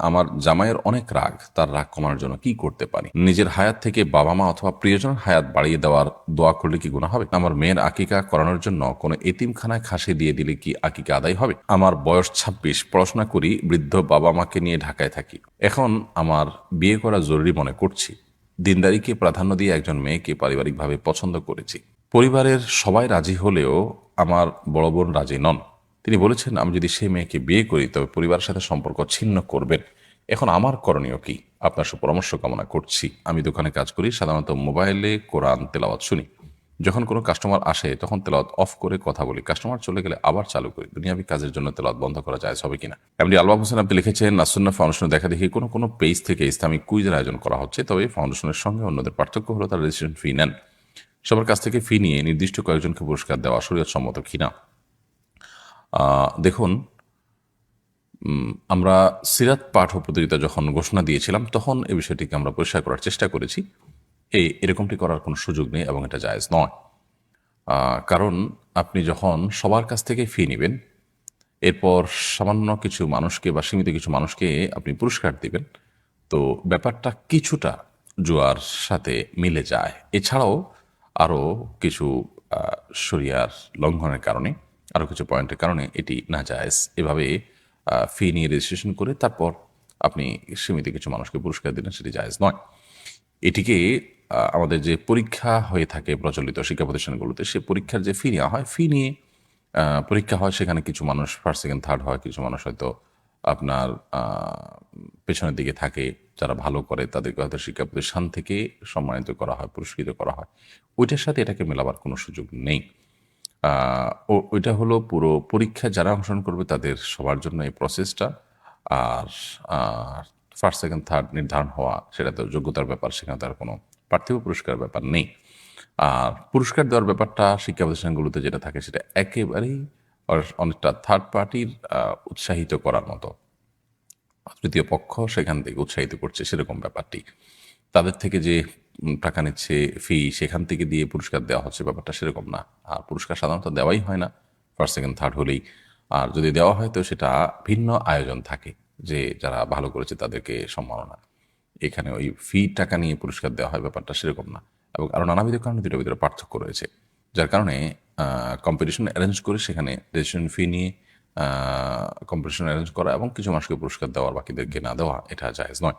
আমার জামাইয়ের অনেক রাগ, তার রাগ কমানোর জন্য কি করতে পারি? নিজের হায়াত থেকে বাবা মা অথবা প্রিয়জন হায়াত বাড়িয়ে দেওয়ার দোয়া করলে কি গুণা হবে? আমার মেয়ের আকিকা করানোর জন্য কোনো এতিমখানায় খাসি দিয়ে দিলে কি আকিকা আদায় হবে? আমার বয়স ছাব্বিশ, পড়াশোনা করি, বৃদ্ধ বাবা মাকে নিয়ে ঢাকায় থাকি। এখন আমার বিয়ে করা জরুরি মনে করছি। দিনদারিকে প্রাধান্য দিয়ে একজন মেয়েকে পারিবারিকভাবে পছন্দ করেছি। পরিবারের সবাই রাজি হলেও আমার বড় বোন রাজি নন। তিনি বলেছেন, আমি যদি সেই মেয়েকে বিয়ে করি, তবে পরিবারের সাথে সম্পর্ক ছিন্ন করবেন। এখন আমার করণীয় কি? আপনার সুপরামর্শ কামনা করছি। আমি দোকানে কাজ করি, সাধারণত মোবাইলে কোরআন তেলাওয়াত শুনি। যখন কোনো কাস্টমার আসে, তখন তেলাওয়াত অফ করে কথা বলি। কাস্টমার চলে গেলে আবার চালু করি। দুনিয়াবি কাজের জন্য তেলাওয়াত বন্ধ করা যায়, হবে কিনা? এমনি আলবাব হোসেন আপনি লিখেছেন নাসুন্না ফাউন্ডেশনে দেখা দেখি কোনো কোনো পেজ থেকে ইসলামিক কুইজের আয়োজন করা হচ্ছে, তবে ফাউন্ডেশনের সঙ্গে অন্যদের পার্থক্য হলো তার রেজিস্ট্রেশন ফি নেন। সবার কাছ থেকে ফি নিয়ে নির্দিষ্ট কয়েকজনকে পুরস্কার দেওয়া শরীয়ত সম্মত কিনা? দেখুন আমরা সিরাত পাঠ প্রতিযোগিতা যখন ঘোষণা দিয়েছিলাম, তখন এই বিষয়টিকে আমরা পরিষ্কার করার চেষ্টা করেছি। এই, এরকমটি করার কোনো সুযোগ নেই এবং এটা জায়েজ নয়। কারণ আপনি যখন সবার কাছ থেকে ফি নেবেন, এরপর সামান্য কিছু মানুষকে বা সীমিত কিছু মানুষকে আপনি পুরস্কার দিবেন, তো ব্যাপারটা কিছুটা জুয়ার সাথে মিলে যায়। এছাড়াও আরও কিছু শরিয়ার লঙ্ঘনের কারণে আরও কিছু পয়েন্টের কারণে এটি না জায়েজ এভাবে ফি নিয়ে রেজিস্ট্রেশন করে তারপর আপনি সীমিত কিছু মানুষকে পুরস্কার দিলেন, সেটি জায়েজ নয়। এটিকে আমাদের যে পরীক্ষা হয়ে থাকে প্রচলিত শিক্ষা প্রতিষ্ঠানগুলোতে, সে পরীক্ষার যে ফি নেওয়া হয় ফি নিয়ে পরীক্ষা হয়, সেখানে কিছু মানুষ ফার্স্ট সেকেন্ড থার্ড হয়, কিছু মানুষ হয়তো আপনার পেছনের দিকে থাকে, যারা ভালো করে তাদেরকে হয়তো শিক্ষা প্রতিষ্ঠান থেকে সম্মানিত করা হয়, পুরস্কৃত করা হয়। ওইটার সাথে এটাকে মেলাবার কোনো সুযোগ নেই। ও ওইটা হলো পুরো পরীক্ষায় যারা অংশগ্রহণ করবে তাদের সবার জন্য এই প্রসেসটা আর ফার্স্ট সেকেন্ড থার্ড নির্ধারণ হওয়া, সেটা তো যোগ্যতার ব্যাপার, সেখানে তার কোনো পার্থিব পুরস্কার ব্যাপার নেই। আর পুরস্কার দেওয়ার ব্যাপারটা শিক্ষা প্রতিষ্ঠানগুলোতে যেটা থাকে সেটা একেবারেই অনেকটা থার্ড পার্টির উৎসাহিত করার মতো। তৃতীয় পক্ষ সেখান থেকে উৎসাহিত করছে সেরকম ব্যাপারটি। তাদের থেকে যে টাকা নিচ্ছে ফি সেখান থেকে দিয়ে পুরস্কার দেওয়া হচ্ছে, ব্যাপারটা সেরকম না। আর পুরস্কার সাধারণত দেওয়াই হয় না। ফার্স্ট সেকেন্ড থার্ড হলেই। আর যদি দেওয়া হয়, তো সেটা ভিন্ন আয়োজন থাকে, যে যারা ভালো করেছে তাদেরকে সম্মাননা। এখানে ওই ফি টাকা নিয়ে পুরস্কার দেওয়া হয়, ব্যাপারটা সেরকম না। এবং আরও নানাবিধ কারণে দুটোর ভিতরে পার্থক্য রয়েছে। যার কারণে কম্পিটিশন অ্যারেঞ্জ করে সেখানে রেজিস্ট্রেশন ফি নিয়ে কম্পিটিশন অ্যারেঞ্জ করা এবং কিছু মানুষকে পুরস্কার দেওয়ার বাকিদেরকে না দেওয়া, এটা জায়েজ নয়।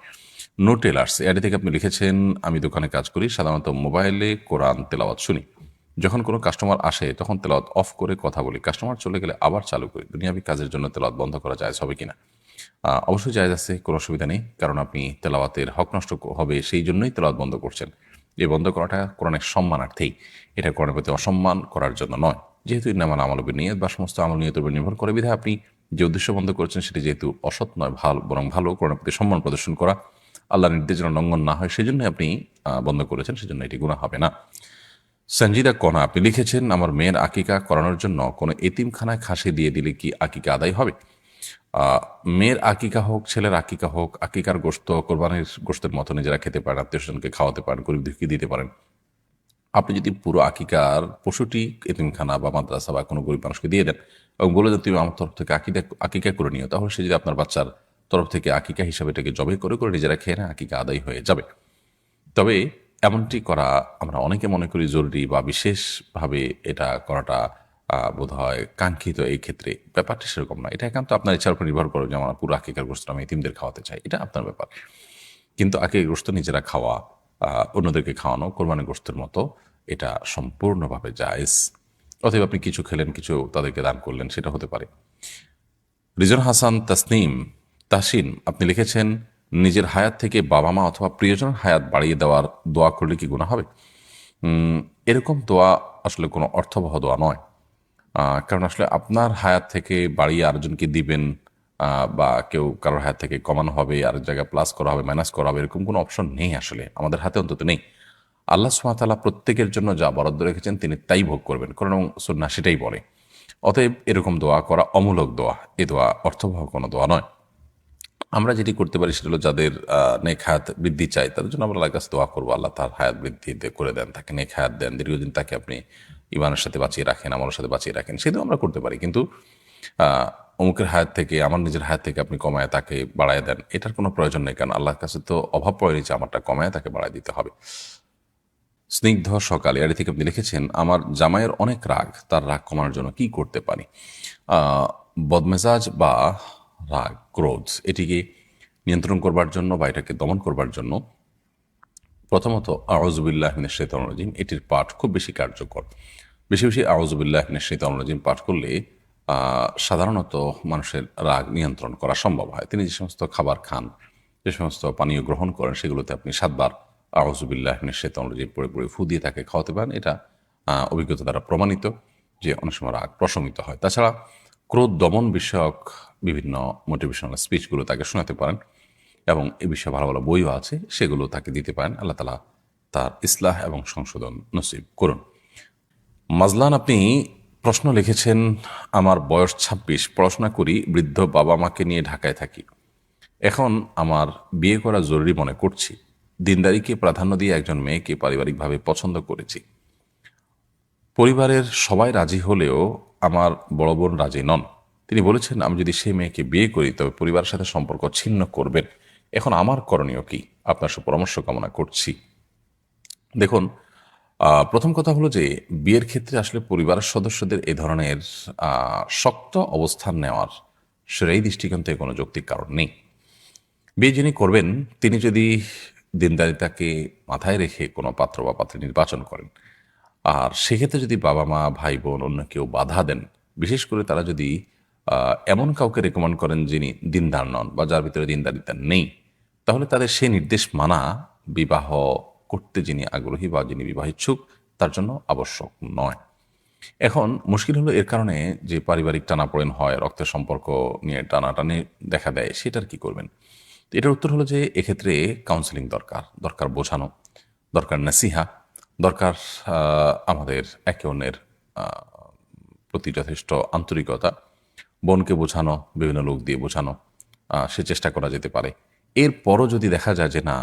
নো টেলার্স এডি থেকে আপনি লিখেছেন, আমি দোকানে কাজ করি, সাধারণত মোবাইলে কোরআন তেলাওয়াত শুনি। যখন কোনো কাস্টমার আসে, তখন তেলাওয়াত অফ করে কথা বলি। কাস্টমার চলে গেলে আবার চালু করি। দুনিয়াবি কাজের জন্য তেলাওয়াত বন্ধ করা যায় হবে কিনা? অবশ্যই জায়েজ আছে, কোনো অসুবিধা নেই, কারণ আপনি তেলাওয়াতের হক নষ্ট হবে, সেই জন্যই তেলাওয়াত বন্ধ করছেন। এই বন্ধ করাটা কোরআনের সম্মানার্থেই। এটা কোরআনের প্রতি অসম্মান করার জন্য নয়। যেহেতু ইনামান আমলবের নিয়ত বা সমস্ত আমল নিয়তের উপর নির্ভর করে বিধায় আপনি যে উদ্দেশ্য বন্ধ করেছেন সেটি যেহেতু অসৎ নয়, ভালো, বরং ভালো কোরআনের প্রতি সম্মান প্রদর্শন করা, আল্লাহ নির্দেশ যেন লঙ্ঘন না হয় সেই জন্যই আপনি বন্ধ করেছেন, সেজন্য এটি গুণা হবে না। সঞ্জিদা কণা আপনি লিখেছেন, আমার মেয়ের আকিকা করানোর জন্য কোনো এতিমখানায় খাসি দিয়ে দিলে কি আকিকা আদায় হবে? মেয়ের আকিকা হোক, ছেলের আকিকা হোক, আকিকার গোস্ত কোরবানির গোস্তের মতো নিজেরা খেতে পারেন আত্মীয় স্বজনকে খাওয়াতে পারেন গরিব দুঃখী দিতে পারেন আপনি যদি পুরো আকিকার পশুটি এতিমখানা বা মাদ্রাসা বা কোনো গরিব মানুষকে দিয়ে দেন এবং বলে দেন তুমি আমার তরফ থেকে আকিদা আকিকা করে নিও, তাহলে সে যদি আপনার বাচ্চার তরফ থেকে আকিকা হিসাবে এটাকে জবে করে করে নিজেরা খেয়ে না আকিকা আদায় হয়ে যাবে। তবে এমনটি করা আমরা অনেকে মনে করি জরুরি বা বিশেষভাবে এটা করাটা বোধ হয় কাঙ্ক্ষিত এই ক্ষেত্রে। ব্যাপারটা সেরকম না এটা একান্ত আপনার ইচ্ছার উপর নির্ভর করে যে পুরো আকিকার গোস্ত আমি এতিমদের খাওয়াতে চাই। এটা আপনার ব্যাপার। কিন্তু আকিকার গোস্ত নিজেরা খাওয়া অন্যদেরকে খাওয়ানো কোরবানি গোস্তের মতো, এটা সম্পূর্ণভাবে জায়েজ। অতএব আপনি কিছু খেলেন, কিছু তাদেরকে দান করলেন, সেটা হতে পারে। রিজন হাসান তাসনিম তাসিন আপনি লিখেছেন, নিজের হায়াত থেকে বাবা মা অথবা প্রিয়জনের হায়াত বাড়িয়ে দেওয়ার দোয়া করলে কি গুণা হবে? এরকম দোয়া আসলে কোনো অর্থবহ দোয়া নয়। কারণ আসলে আপনার হায়াত থেকে বাড়িয়ে আরেকজনকে দিবেন বা কেউ কারোর হাত থেকে কমানো হবে আর জায়গায় প্লাস করা হবে মাইনাস করা হবে, এরকম কোনো অপশন নেই আসলে। আমাদের হাতে অন্তত নেই। আল্লাহ সুমাতাল্লাহ প্রত্যেকের জন্য যা বরাদ্দ রেখেছেন তিনি তাই ভোগ করবেন, কারণ সুন্না সেটাই বলে। অতএব এরকম দোয়া করা অমূলক দোয়া, এ দোয়া অর্থবহ কোনো দোয়া নয়। আমরা যেটি করতে পারি সেটা হলো যাদের নেক হায়াত বৃদ্ধি চাই তাদের জন্য আমরা আল্লাহর কাছে দোয়া করব, আল্লাহ তার হায়াত বৃদ্ধি করে দেন, তাকে নেক হায়াত দেন, দীর্ঘদিন তাকে আপনি ইমানের সাথে বাঁচিয়ে রাখেন আমার সাথে বাঁচিয়ে রাখেন, সেটাও আমরা করতে পারি। কিন্তু অমুকের হায়াত থেকে, আমার নিজের হায়াত থেকে আপনি কমায় তাকে বাড়ায় দেন। এটার কোনো প্রয়োজন নেই, কারণ আল্লাহর কাছে তো অভাব পড়েনি যে আমারটা কমায় তাকে বাড়ায় দিতে হবে। স্নিগ্ধ সকাল, এর থেকে আপনি লিখেছেন, আমার জামাইয়ের অনেক রাগ, তার রাগ কমানোর জন্য কি করতে পারি? বদমেজাজ বা রাগ, ক্রোধ, এটিকে নিয়ন্ত্রণ করবার জন্য বা এটাকে দমন করবার জন্য প্রথমত আউজুবিল্লাহ মিনের শৈতান রাজিম, এটির পাঠ খুব বেশি কার্যকর। বেশি বেশি আউজুবিল্লাহ মিনের শৈতান রাজিম পাঠ করলে সাধারণত মানুষের রাগ নিয়ন্ত্রণ করা সম্ভব হয়। তিনি যে সমস্ত খাবার খান, যে সমস্ত পানীয় গ্রহণ করেন, সেগুলোতে আপনি সাতবার আউজুবিল্লাহ শৈতান রাজিম পড়ে পড়ে ফু দিয়ে তাকে খাওয়াতে পারেন। এটা অভিজ্ঞতা দ্বারা প্রমাণিত যে অনেক সময় রাগ প্রশমিত হয়। তাছাড়া ক্রোধ দমন বিষয়ক বিভিন্ন মোটিভেশনাল স্পিচগুলো তাকে শোনাতে পারেন এবং এ বিষয়ে ভালো ভালো বইও আছে, সেগুলো তাকে দিতে পারেন। আল্লাহ তালা তার ইসলাহ এবং সংশোধন নসিব করুন। মাজলান আপনি প্রশ্ন লিখেছেন, আমার বয়স ছাব্বিশ, পড়াশোনা করি, বৃদ্ধ বাবা মাকে নিয়ে ঢাকায় থাকি। এখন আমার বিয়ে করা জরুরি মনে করছি। দিনদারিকে প্রাধান্য দিয়ে একজন মেয়েকে পারিবারিকভাবে পছন্দ করেছি। পরিবারের সবাই রাজি হলেও আমার বড় বোন রাজি নন। তিনি বলেছেন, আমি যদি সেই মেয়েকে বিয়ে করি, তবে পরিবারের সাথে সম্পর্ক ছিন্ন করবেন। এখন আমার করণীয় কি? আপনার সুপরামর্শ কামনা করছি। দেখুন প্রথম কথা হলো যে বিয়ের ক্ষেত্রে আসলে পরিবারের সদস্যদের এ ধরনের শক্ত অবস্থান নেওয়ার সেই দৃষ্টিকোণ থেকে কোনো যৌক্তিক কারণ নেই। বিয়ে যিনি করবেন, তিনি যদি দিনদারিতাকে মাথায় রেখে কোনো পাত্র বা পাত্রী নির্বাচন করেন, আর সেক্ষেত্রে যদি বাবা মা, ভাই বোন অন্য কেউ বাধা দেন, বিশেষ করে তারা যদি এমন কাউকে রেকমেন্ড করেন যিনি দিনদার নন বা যার ভিতরে দিনদারিতা নেই, তাহলে তাদের সে নির্দেশ মানা বিবাহ করতে যিনি আগ্রহী বা যিনি বিবাহ ইচ্ছুক, তার জন্য আবশ্যক নয়। এখন মুশকিল হলো এর কারণে যে পারিবারিক টানাপোড়েন হয়, রক্তের সম্পর্ক নিয়ে টানাটানি দেখা দেয়, সেটার কি করবেন? এটার উত্তর হলো যে এক্ষেত্রে কাউন্সেলিং দরকার দরকার বোঝানো, দরকার নাসিহা, দরকার আমাদের একে অন্যের প্রতি যথেষ্ট আন্তরিকতা, বোনকে বোঝানো, বিভিন্ন লোক দিয়ে বোঝানো সে চেষ্টা করা যেতে পারে। এরপরও যদি দেখা যায় যে না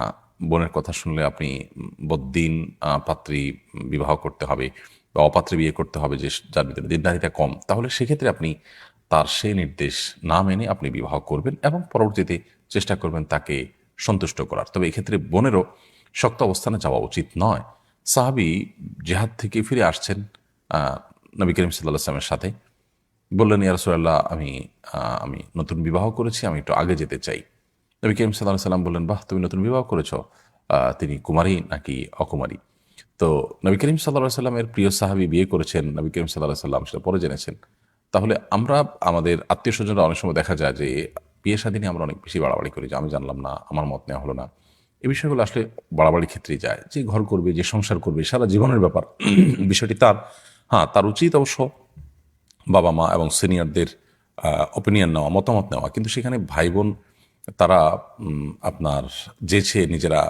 বোনের কথা শুনলে আপনি বদ্দিন পাত্রী বিবাহ করতে হবে বা অপাত্রে বিয়ে করতে হবে যে যার ভিতরে দিনদারিতা কম, তাহলে সেক্ষেত্রে আপনি তার সেই নির্দেশ না মেনে আপনি বিবাহ করবেন এবং পরবর্তীতে চেষ্টা করবেন তাকে সন্তুষ্ট করার। তবে এক্ষেত্রে বোনেরও শক্ত অবস্থানে যাওয়া উচিত নয়। সাহাবি জেহাদ থেকে ফিরে আসছেন নবী করিম সাল্লাহ আসলামের সাথে। বললেন ইয়ারসোল্লাহ আমি আমি নতুন বিবাহ করেছি, আমি একটু আগে যেতে চাই। নবী করিম সাল্লাহ সাল্লাম বললেন, বাহ, তুমি নতুন বিবাহ করেছ। তিনি কুমারী নাকি অকুমারী? তো নবী করিম সাল্লাহ সাল্লামের প্রিয় সাহাবি বিয়ে করেছেন, নবী করিম সাল্লাহ সাল্লাম সেটা পরে জেনেছেন। তাহলে আমরা, আমাদের আত্মীয় স্বজনরা অনেক সময় দেখা যায় যে, বিয়ে স্বাধীনে আমরা অনেক বেশি বাড়াবাড়ি করি যে, আমি জানলাম না, আমার মত নেওয়া হলো না। এই বিষয়গুলো আসলে বাড়াবাড়ির ক্ষেত্রেই যায়। যে ঘর করবে, যে সংসার করবে, সারা জীবনের ব্যাপার। বিষয়টি তার। হ্যাঁ তার উচিত অবশ্য বাবা মা এবং সিনিয়রদের অপিনিয়ন নেওয়া, মতামত নেওয়া। কিন্তু সেখানে ভাই বোন তারা আপনার যেছে নিজেরা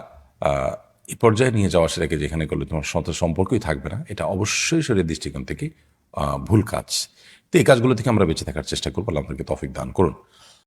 এ পর্যায়ে নিয়ে যাওয়া সেটাকে যেখানে করলে তোমার সাথে সম্পর্কই থাকবে না, এটা অবশ্যই শরীরের দৃষ্টিকোণ থেকে ভুল কাজ। তো এই কাজগুলো থেকে আমরা বেঁচে থাকার চেষ্টা করব, আল্লাহ তফিক দান করুন।